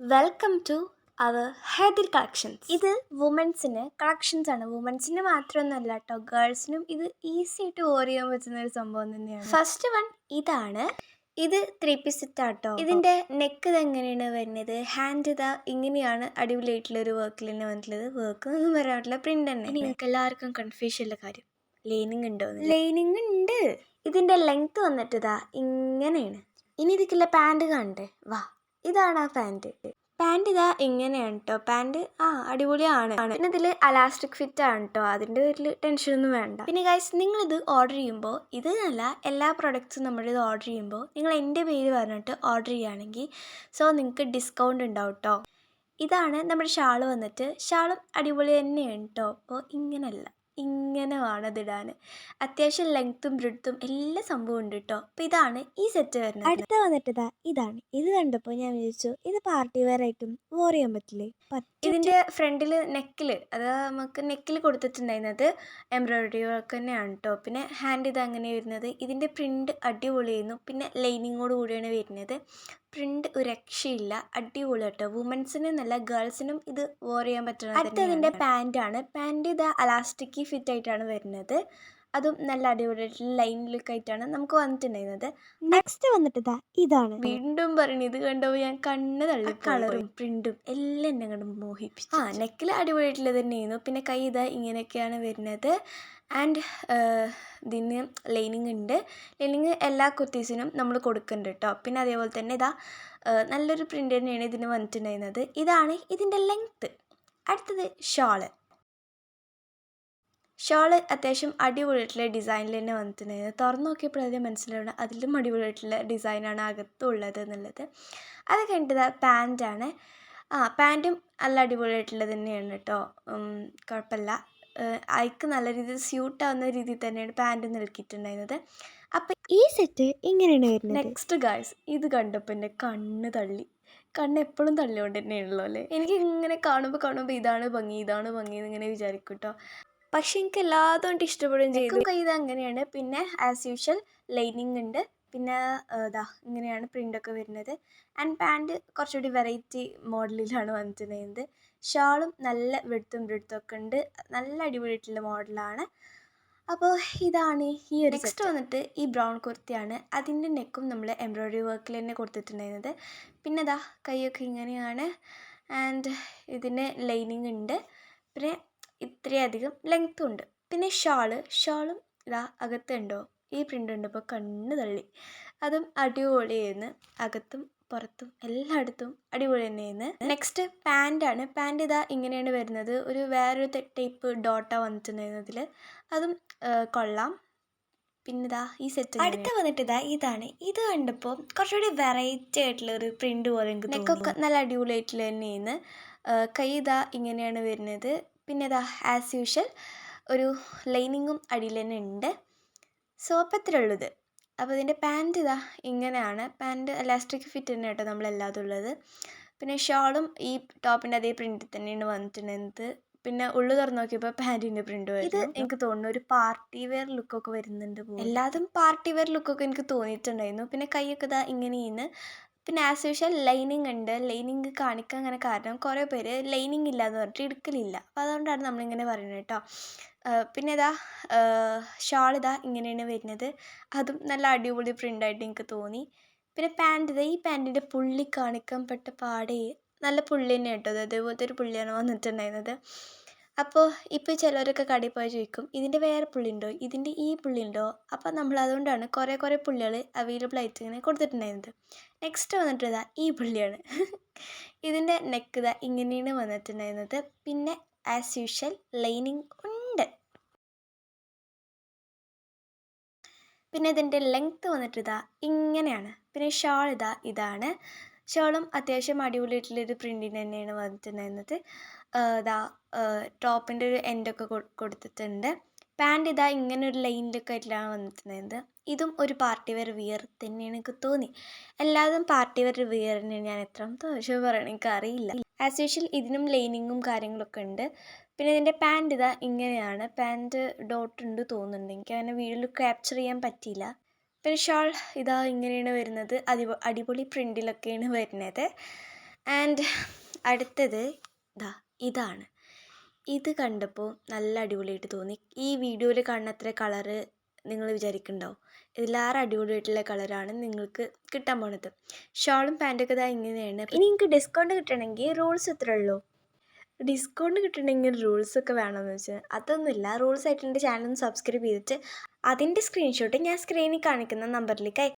Welcome to our hair collections ഇത് വുമൻസിന് collections ആണ്. വുമൻസിന് മാത്രമൊന്നുമല്ല കേട്ടോ ഗേൾസിനും ഇത് ഈസി ആയിട്ട് ഓർ ചെയ്യാൻ പറ്റുന്ന ഒരു സംഭവം തന്നെയാണ്. ഫസ്റ്റ് വൺ ഇതാണ്. ഇത് ത്രീ പീസ് സെറ്റ് ആട്ടോ. ഇതിന്റെ നെക്ക് ഇത് എങ്ങനെയാണ് വരുന്നത്? ഹാൻഡ് ഇതാ ഇങ്ങനെയാണ് അടിപൊളിയായിട്ടുള്ള ഒരു വർക്കിൽ തന്നെ വന്നിട്ടുള്ളത്. വർക്ക് ഒന്നും പറയാൻ പറ്റില്ല പ്രിന്റ് തന്നെ നിങ്ങൾക്ക് എല്ലാവർക്കും കൺഫ്യൂഷൻ ഉള്ള കാര്യം. ലൈനിങ് ഉണ്ടോ ലൈനിങ് ഉണ്ട്. ഇതിന്റെ ലെങ്ത് വന്നിട്ട് ഇതാ ഇങ്ങനെയാണ്. ഇനി ഇതിക്കുള്ള പാന്റ് കാണണ്ടേ വാ. ഇതാണ് ആ പാന്റ്. പാന്റ് ഇതാ ഇങ്ങനെയാണ് കേട്ടോ പാന്റ് ആ അടിപൊളിയാണ്. പിന്നെ ഇതിൽ അലാസ്റ്റിക് ഫിറ്റ് ആണ് കേട്ടോ അതിന്റെ പേരിൽ ടെൻഷനൊന്നും വേണ്ട. പിന്നെ ഗൈസ് ഇത് ഓർഡർ ചെയ്യുമ്പോൾ ഇത് അല്ല എല്ലാ പ്രൊഡക്ട്സും നമ്മളിത് ഓർഡർ ചെയ്യുമ്പോൾ നിങ്ങൾ എന്റെ പേര് പറഞ്ഞിട്ട് ഓർഡർ ചെയ്യുകയാണെങ്കിൽ സോ നിങ്ങൾക്ക് ഡിസ്കൗണ്ട് ഉണ്ടാവും കേട്ടോ ഇതാണ് നമ്മുടെ ഷാൾ വന്നിട്ട്. ഷാളും അടിപൊളി തന്നെയാണ് കേട്ടോ അപ്പോൾ ഇങ്ങനല്ല. ഇങ്ങനെ വേണം ഇതിടാൻ അത്യാവശ്യം ലെങ്ത്തും ബ്രിഡ്ത്തും എല്ലാ സംഭവം ഉണ്ട് കേട്ടോ അപ്പോൾ ഇതാണ് ഈ സെറ്റ് വരുന്നത്. അടുത്ത വന്നിട്ടതാ ഇതാണ്. ഇത് കണ്ടപ്പോൾ ഞാൻ വിചാരിച്ചു ഇത് പാർട്ടി വെയർ ആയിട്ടും വോർ ചെയ്യാൻ പറ്റില്ലേ? ഇതിന്റെ ഫ്രണ്ടിൽ നെക്കിൽ അത് നമുക്ക് നെക്കിൽ കൊടുത്തിട്ടുണ്ടായിരുന്നത് എംബ്രോയിഡറി വർക്ക് തന്നെയാണ് കേട്ടോ പിന്നെ ഹാൻഡ് ഇത് അങ്ങനെ വരുന്നത്. ഇതിന്റെ പ്രിന്റ് അടിപൊളിയായിരുന്നു. പിന്നെ ലൈനിങ്ങോട് കൂടിയാണ് വരുന്നത്. പ്രിന്റ് ഒരു രക്ഷയില്ല. അടിപൊളി കേട്ടോ വുമൻസിനും നല്ല ഗേൾസിനും ഇത് വോർ ചെയ്യാൻ പറ്റുന്നത് അടുത്തതിന്റെ ആണ്. പാന്റ് ഇത് അലാസ്റ്റിക് ഫിറ്റ് ആയിട്ടാണ് വരുന്നത്. അതും നല്ല അടിപൊളിയായിട്ടുള്ള ലൈൻ ലുക്ക് ആയിട്ടാണ് നമുക്ക് വന്നിട്ടുണ്ടായിരുന്നത്. നെക്സ്റ്റ് വന്നിട്ട് ഇതാ ഇതാണ്. വീണ്ടും പറഞ്ഞു ഇത് കണ്ടപ്പോൾ ഞാൻ കണ്ണ് തള്ളി കളറും പ്രിന്റും എല്ലാം എന്നെ കണ്ട് മോഹിപ്പിച്ചു. ആ നെക്കിൽ അടിപൊളിയായിട്ടുള്ളത് തന്നെയായിരുന്നു. പിന്നെ കൈ ഇതാ ഇങ്ങനെയൊക്കെയാണ് വരുന്നത്. ആൻഡ് ഇതിന് ലൈനിങ് ഉണ്ട്. ലൈനിങ് എല്ലാ കുർത്തീസിനും നമ്മൾ കൊടുക്കുന്നുണ്ട് കേട്ടോ. പിന്നെ അതേപോലെ തന്നെ ഇതാ നല്ലൊരു പ്രിന്റ് തന്നെയാണ് ഇതിന് വന്നിട്ടുണ്ടായിരുന്നത്. ഇതാണ് ഇതിന്റെ ലെങ്ത്ത് അടുത്തത് ഷാൾ. ഷാൾ അത്യാവശ്യം അടിപൊളിയായിട്ടുള്ള ഡിസൈനിൽ തന്നെ വന്നിട്ടുണ്ടായിരുന്നു. തുറന്നു നോക്കിയപ്പോഴേ മനസ്സിലാവുന്നത് അതിലും അടിപൊളിയായിട്ടുള്ള ഡിസൈനാണ് അകത്തുള്ളത് എന്നുള്ളത്. അത് കഴിഞ്ഞിട്ട് പാന്റാണ് ആ പാന്റും നല്ല അടിപൊളിയായിട്ടുള്ളത് തന്നെയാണ് കേട്ടോ. കുഴപ്പമില്ല. അയക്ക് നല്ല രീതിയിൽ സ്യൂട്ട് ആവുന്ന രീതിയിൽ തന്നെയാണ് പാന്റ് നിൽക്കിയിട്ടുണ്ടായിരുന്നത്. അപ്പം ഈ സെറ്റ് ഇങ്ങനെയാണ് വരുന്നത്. നെക്സ്റ്റ് ഗായ്സ് ഇത് കണ്ടപ്പോൾ എന്റെ കണ്ണ് തള്ളി. കണ്ണ് എപ്പോഴും തള്ളിയോണ്ട് തന്നെയാണല്ലോ അല്ലേ? എനിക്ക് ഇങ്ങനെ കാണുമ്പോൾ കാണുമ്പോൾ ഇതാണ് ഭംഗി ഇതാണ് ഭംഗി എന്നിങ്ങനെ വിചാരിക്കും കേട്ടോ. പക്ഷെ എനിക്ക് എല്ലാതും കൊണ്ട് ഇഷ്ടപ്പെടുകയും ചെയ്തു. ഇത് അങ്ങനെയാണ്. പിന്നെ ആസ് യൂഷ്വൽ ലൈനിങ് ഉണ്ട്. പിന്നെ ഇതാ ഇങ്ങനെയാണ് പ്രിന്റൊക്കെ വരുന്നത്. ആൻഡ് പാന്റ് കുറച്ചുകൂടി വെറൈറ്റി മോഡലിലാണ് വന്നിട്ടുണ്ടായിരുന്നത്. ഷാളും നല്ല വെടുത്തും വെടുത്തൊക്കെ ഒക്കെ ഉണ്ട്. നല്ല അടിപൊളിയായിട്ടുള്ള മോഡലാണ് അപ്പോൾ ഇതാണ് ഈ ഒരു നെക്സ്റ്റ് വന്നിട്ട് ഈ ബ്രൗൺ കുർത്തിയാണ്. അതിന്റെ നെക്കും നമ്മൾ എംബ്രോയ്ഡറി വർക്കിൽ തന്നെ കൊടുത്തിട്ടുണ്ടായിരുന്നത്. പിന്നെ ഇതാ കൈയൊക്കെ ഇങ്ങനെയാണ്. ആൻഡ് ഇതിന് ലൈനിങ് ഉണ്ട്. പിന്നെ ഇത്രയധികം ലെങ്ത്തും ഉണ്ട്. പിന്നെ ഷാൾ ഷാളും ഇതാ അകത്തുണ്ടോ ഈ പ്രിന്റ് ഉണ്ടപ്പോൾ കണ്ണ് തള്ളി. അതും അടിപൊളിയായിരുന്നു. അകത്തും പുറത്തും എല്ലായിടത്തും അടിപൊളി തന്നെയായിരുന്നു. നെക്സ്റ്റ് പാന്റാണ് പാന്റ് ഇതാ ഇങ്ങനെയാണ് വരുന്നത്. ഒരു വേറൊരു ടൈപ്പ് ഡോട്ട വന്നിട്ടുണ്ടായിരുന്നതിൽ അതും കൊള്ളാം. പിന്നെ ഇതാ ഈ സെറ്റ് അടുത്ത വന്നിട്ട് ഇതാ ഇതാണ്. ഇത് കണ്ടപ്പോൾ കുറച്ചുകൂടി വെറൈറ്റി ആയിട്ടുള്ള ഒരു പ്രിന്റ് പോലെ എനിക്ക് നെക്കൊക്കെ നല്ല അടിപൊളിയായിട്ടുള്ള തന്നെയാണ് കൈ ഇതാ ഇങ്ങനെയാണ് വരുന്നത്. പിന്നെ ഇതാ ആസ് യൂഷ്വൽ ഒരു ലൈനിങ്ങും അടിയിൽ തന്നെ ഉണ്ട്. സോപ്പത്തിലുള്ളത് അപ്പോൾ ഇതിന്റെ പാന്റ് ഇതാ ഇങ്ങനെയാണ്. പാന്റ് എലാസ്റ്റിക് ഫിറ്റ് തന്നെ കേട്ടോ നമ്മളെല്ലാതും ഉള്ളത്. പിന്നെ ഷോളും ഈ ടോപ്പിന്റെ അതേ പ്രിന്റിൽ തന്നെയാണ് വന്നിട്ടുണ്ടായിരുന്നത് പിന്നെ ഉള്ളു തുറന്നു നോക്കിയപ്പോൾ പാന്റിന്റെ പ്രിന്റ് ഇത് എനിക്ക് തോന്നുന്നു ഒരു പാർട്ടി വെയർ ലുക്കൊക്കെ വരുന്നുണ്ട് എല്ലാതും പാർട്ടി വെയർ ലുക്കൊക്കെ എനിക്ക് തോന്നിയിട്ടുണ്ടായിരുന്നു. പിന്നെ കൈയൊക്കെ ഇതാ ഇങ്ങനെയാണ് പിന്നെ ആസ് യൂഷ്വൽ ലൈനിങ് ഉണ്ട്. ലൈനിങ് കാണിക്കാൻ അങ്ങനെ കാരണം കുറേ പേര് ലൈനിങ് ഇല്ല എന്ന് പറഞ്ഞിട്ട് എടുക്കലില്ല. അപ്പോൾ അതുകൊണ്ടാണ് നമ്മളിങ്ങനെ പറയുന്നത് കേട്ടോ. പിന്നെ ഇതാ ഷാൾ ഇതാ ഇങ്ങനെയാണ് വരുന്നത്. അതും നല്ല അടിപൊളി പ്രിന്റായിട്ട് എനിക്ക് തോന്നി. പിന്നെ പാന്റ് ഇതാ ഈ പാന്റിന്റെ പുള്ളി കാണിക്കാൻ പെട്ട പാടേ നല്ല പുള്ളി തന്നെ കേട്ടോ. അത് അതേപോലത്തെ ഒരു പുള്ളിയാണ് വന്നിട്ടുണ്ടായിരുന്നത്. അപ്പോൾ ഇപ്പോൾ ചിലരൊക്കെ കടയിൽ പോയി ചോദിക്കും ഇതിന്റെ വേറെ പുള്ളി ഉണ്ടോ ഇതിന്റെ ഈ പുള്ളി ഉണ്ടോ അപ്പോൾ നമ്മൾ അതുകൊണ്ടാണ് കുറേ കുറേ പുള്ളികൾ അവൈലബിൾ ആയിട്ട് ഇങ്ങനെ കൊടുത്തിട്ടുണ്ടായിരുന്നത്. നെക്സ്റ്റ് വന്നിട്ട് ഇതാ ഈ പുള്ളിയാണ്. ഇതിന്റെ നെക്ക് ഇതാ ഇങ്ങനെയാണ് വന്നിട്ടുണ്ടായിരുന്നത്. പിന്നെ ആസ് യൂഷ്വൽ ലൈനിങ് ഉണ്ട്. പിന്നെ ഇതിന്റെ ലെങ്ത്ത് വന്നിട്ട് ഇതാ ഇങ്ങനെയാണ്. പിന്നെ ഷോൾ ഇതാ ഇതാണ്. ഷോളും അത്യാവശ്യം അടിപൊളിയായിട്ടുള്ളൊരു പ്രിന്റിന് തന്നെയാണ് വന്നിട്ടുണ്ടായിരുന്നത്. ഇതാ ടോപ്പിന്റെ ഒരു എൻഡൊക്കെ കൊടുത്തിട്ടുണ്ട്. പാന്റ് ഇതാ ഇങ്ങനെ ഒരു ലൈനിലൊക്കെ ആയിട്ടാണ് വന്നിട്ടുണ്ടായിരുന്നത്. ഇതും ഒരു പാർട്ടി വെയർ വിയർ തന്നെയാണ് എനിക്ക് തോന്നി. എല്ലാതും പാർട്ടി വെയർ വിയർ തന്നെയാണ് ഞാൻ എത്രാമത്തെ പക്ഷേ പറയണം എനിക്ക് അറിയില്ല. ആസ് യൂഷ്വൽ ഇതിനും ലൈനിങ്ങും കാര്യങ്ങളൊക്കെ ഉണ്ട്. പിന്നെ ഇതിന്റെ പാന്റ് ഇതാ ഇങ്ങനെയാണ്. പാന്റ് ഡോട്ട് ഉണ്ട് തോന്നുന്നുണ്ട്. എനിക്ക് അങ്ങനെ വീഡിയോയിൽ ക്യാപ്ചർ ചെയ്യാൻ പറ്റിയില്ല. പിന്നെ ഷോൾ ഇതാ ഇങ്ങനെയാണ് വരുന്നത്. അടി അടിപൊളി പ്രിന്റിലൊക്കെയാണ് വരുന്നത്. ആൻഡ് അടുത്തത് ദാ ഇതാണ്. ഇത് കണ്ടപ്പോൾ നല്ല അടിപൊളിയായിട്ട് തോന്നി. ഈ വീഡിയോയിൽ കാണുന്ന അത്ര കളറ് നിങ്ങൾ വിചാരിക്കുന്നുണ്ടാവും. ഇതിലേറെ അടിപൊളിയായിട്ടുള്ള കളറാണ് നിങ്ങൾക്ക് കിട്ടാൻ പോണത്. ഷോളും പാന്റൊക്കെ ഇതാ ഇങ്ങനെയാണ്. ഇനി നിങ്ങൾക്ക് ഡിസ്കൗണ്ട് കിട്ടണമെങ്കിൽ റൂൾസ് എത്ര ഉള്ളൂ. ഡിസ്കൗണ്ട് കിട്ടണമെങ്കിൽ റൂൾസൊക്കെ വേണമെന്ന് വെച്ചാൽ അതൊന്നുമില്ല. റൂൾസ് ആയിട്ട് എന്റെ ചാനൽ സബ്സ്ക്രൈബ് ചെയ്തിട്ട് അതിന്റെ സ്ക്രീൻഷോട്ട് ഞാൻ സ്ക്രീനിൽ കാണിക്കുന്ന നമ്പറിലേക്ക്